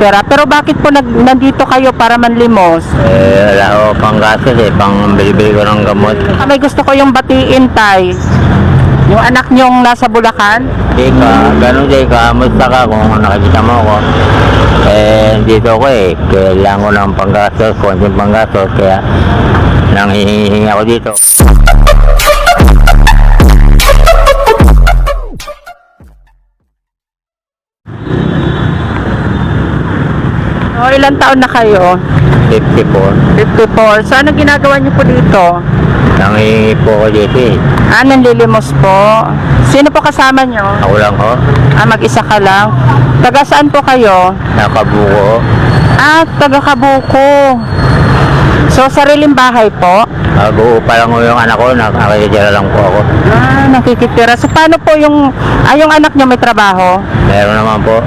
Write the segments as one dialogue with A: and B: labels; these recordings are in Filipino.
A: nakikitira. Pero bakit po nag, nandito kayo para manlimos?
B: Eh, wala ko pang gastos eh, pang bili-bili ko ng gamot.
A: Ah, May gusto ko yung batiin, tay. Yung anak niyong nasa Bulacan?
B: Di ka, ganun di ka, musta ka kung nakikita mo ako. Eh, dito ako eh, kailangan ko ng panggastos, konting panggastos, kaya nang hihingi ako dito.
A: O, ilang taon na kayo?
B: 54.
A: 54. So, ano ginagawa niyo po dito?
B: Nang hihingi po ako dito eh.
A: Ah, nanlilimos po. Sino po kasama niyo?
B: Ako lang ho,
A: Ah, mag-isa ka lang. Taga saan po kayo?
B: nakabuko.
A: Ah, taga Kabuko. So, sariling bahay po?
B: Nag-upo pa lang ho yung anak ko, nakakitira lang po ako.
A: Ah, nakikitira. So, paano po yung, ah, yung anak niyo may trabaho?
B: Meron naman po,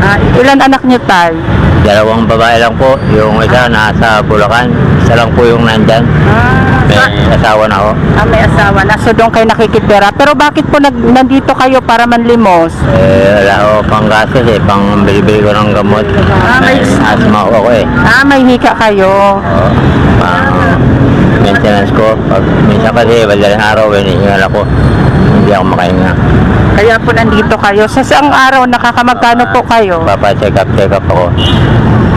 A: Ah, ilan anak niyo, tay?
B: Dalawang babae lang po. Yung isa nasa Bulacan, isa lang po yung nandyan.
A: Ah,
B: May asawa na ako.
A: ah, may asawa na. So, doon kayo nakikitira. Pero bakit po nag, nandito kayo para manlimos?
B: Eh, wala ko pang gastos eh, pang bili-bili ko ng gamot.
A: Ah, may-
B: May asma ko ako eh.
A: Ah, may hika kayo.
B: Oo, pang maintenance ko. Pag minsan kasi, madaling araw, hinihingal ako. Hindi ako makahinga.
A: Kaya po nandito kayo. Sa saang araw, nakakamagkano po kayo?
B: Papa-check up, check up ako.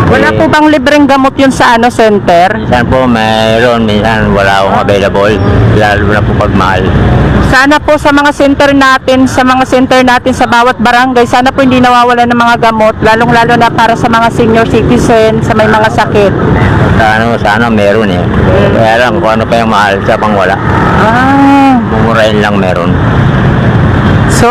A: Wala
B: Eh,
A: po bang libreng gamot yun sa ano center?
B: Minsan po mayroon, minsan wala akong available. Lalo na po pag mahal.
A: Sana po sa mga center natin, sa mga center natin sa bawat barangay, sana po hindi nawawala ng mga gamot, lalong-lalo na para sa mga senior citizen, sa may mga sakit.
B: Sana, sana meron eh. Kaya lang kung ano pa yung mahal sa pang wala.
A: Ah,
B: Mumurahin lang meron.
A: so,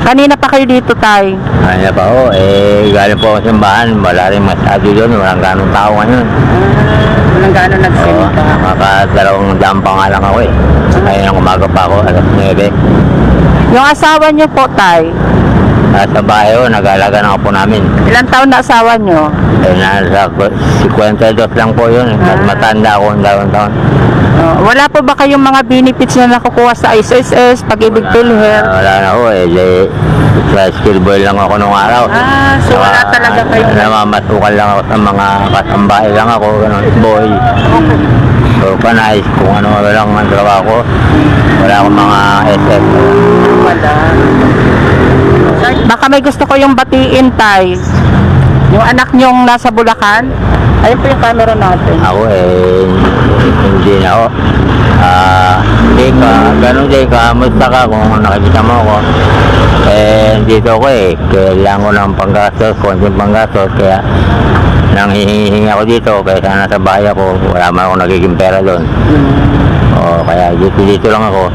A: kanina pa kayo dito, tay?
B: Kaya pa oh, eh, galing po ako simbahan. Wala rin masyado doon. Walang ganong tao ngayon.
A: Walang gaano
B: Oo,
A: nagsalita.
B: makadalawang daan pa nga lang ako eh. Ngayon ang umaga pa ako, alas 9.
A: Yung asawa niyo po, tay?
B: Nasa bahay ko, nag-alaga na ako po namin.
A: Ilang taon na asawa niyo?
B: Eh, nasa 52 lang po yun. Mas
A: Ah.
B: matanda ako ng dalawang taon.
A: Oh, wala po ba kayong mga benefits na nakukuha sa SSS, Pag-ibig PhilHealth?
B: Ah, wala na ako eh. Di, sa skill boy lang ako nung araw.
A: Ah, so wala
B: Saka,
A: talaga kayo.
B: Namamatukan lang ako sa mga kasambahay lang ako. Ganun, boy. Panayos kung ano lang ang trabaho ko. Wala akong mga SF.
A: Wala. Baka may gusto ko yung batiin, tay. Yung anak niyong nasa Bulacan. Ayun po yung camera natin.
B: Ako eh, hindi na ako. Ah, hindi ka, ganun di ka, musta ka kung nakikita mo ako. Eh, dito ako eh, kailangan ko ng panggastos, konting panggastos, kaya nang hihingi ako dito, kaya sana sa bahay ako, wala man ako nagiging pera doon. O, kaya dito, dito lang ako,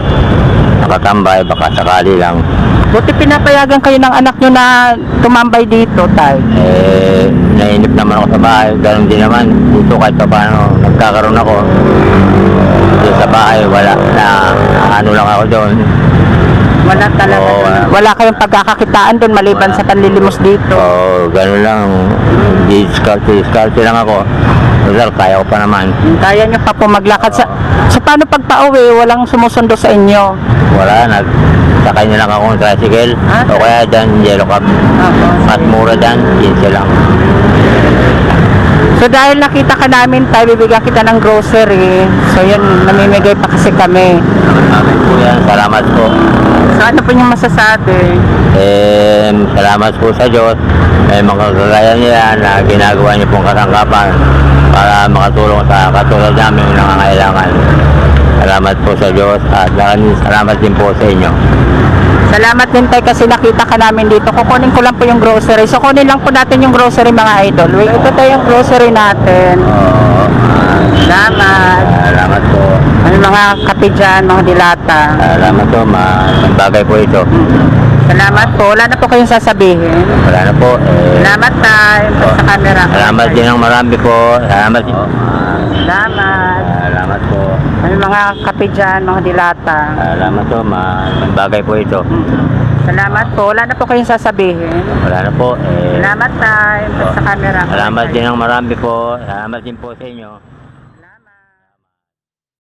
B: nakatambay, baka sakali lang.
A: Buti pinapayagan kayo ng anak niyo na tumambay dito, tay.
B: Eh, nainip naman ako sa bahay, ganun din naman. Dito kahit pa paano, nagkakaroon ako. Dito sa bahay, wala na, ano lang ako doon.
A: Wala talaga.
B: Oo, wala.
A: wala kayong pagkakakitaan doon maliban sa panlilimos dito.
B: So, ganun lang, diskarte lang ako. Total, kaya ko pa naman.
A: Kaya niyo pa po maglakad sa... So paano pag pauwi, walang sumusundo sa inyo?
B: Wala, nag, sakay na lang ako ng tricycle.
A: Ah,
B: o kaya dyan, yellow cup. Mas mura dyan, 15 lang.
A: So dahil nakita ka namin tayo, bibigyan kita ng grocery. So yun, namimigay pa kasi kami.
B: Amin po yan, salamat po.
A: So ano po yung masasabi?
B: Eh, salamat po sa Diyos. May mga kagaya niya na ginagawa niyo pong kasangkapan para makatulong sa katulad namin ng nangangailangan. Salamat po sa Diyos at maraming salamat din po sa inyo.
A: Salamat din tayo kasi nakita ka namin dito. Kukunin ko lang po yung grocery. So kunin lang po natin yung grocery mga idol. Wait, ito tayo yung grocery natin. Salamat.
B: salamat po.
A: Ano mga kape dyan, mga dilata.
B: Salamat po, ma bagay po ito.
A: Salamat po. Wala na po kayong sasabihin.
B: Wala na po. Eh,
A: Salamat tayo sa camera.
B: salamat din ng marami po. Salamat.
A: Salamat.
B: Salamat.
A: Ano mga kape dyan, mga dilata.
B: Salamat po, ma bagay po ito.
A: Salamat po. Wala na po kayong sasabihin.
B: Wala na po. Eh,
A: Salamat tayo sa camera.
B: Salamat din ng marami po. Salamat din po sa inyo.